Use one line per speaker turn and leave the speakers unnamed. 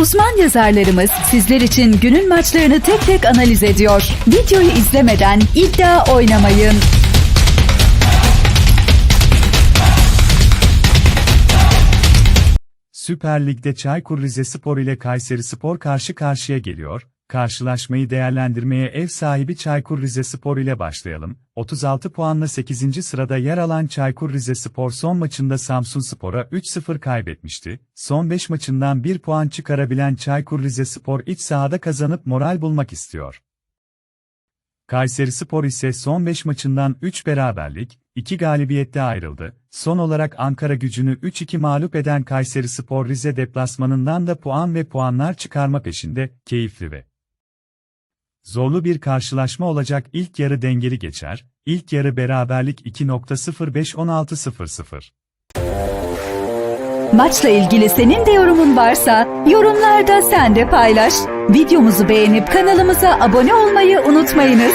Uzman yazarlarımız sizler için günün maçlarını tek tek analiz ediyor. Videoyu izlemeden iddia oynamayın.
Süper Lig'de Çaykur Rizespor ile Kayseri Spor karşı karşıya geliyor. Karşılaşmayı değerlendirmeye ev sahibi Çaykur Rizespor ile başlayalım. 36 puanla 8. sırada yer alan Çaykur Rizespor son maçında Samsunspor'a 3-0 kaybetmişti. Son 5 maçından 1 puan çıkarabilen Çaykur Rizespor iç sahada kazanıp moral bulmak istiyor. Kayseri Spor ise son 5 maçından 3 beraberlik, 2 galibiyette ayrıldı. Son olarak Ankara gücünü 3-2 mağlup eden Kayseri Spor Rize deplasmanından da puan ve puanlar çıkarma peşinde, keyifli ve zorlu bir karşılaşma olacak ilk yarı dengeli geçer, ilk yarı beraberlik 2.05-16.00.
Maçla ilgili senin de yorumun varsa yorumlarda sen de paylaş. Videomuzu beğenip kanalımıza abone olmayı unutmayınız.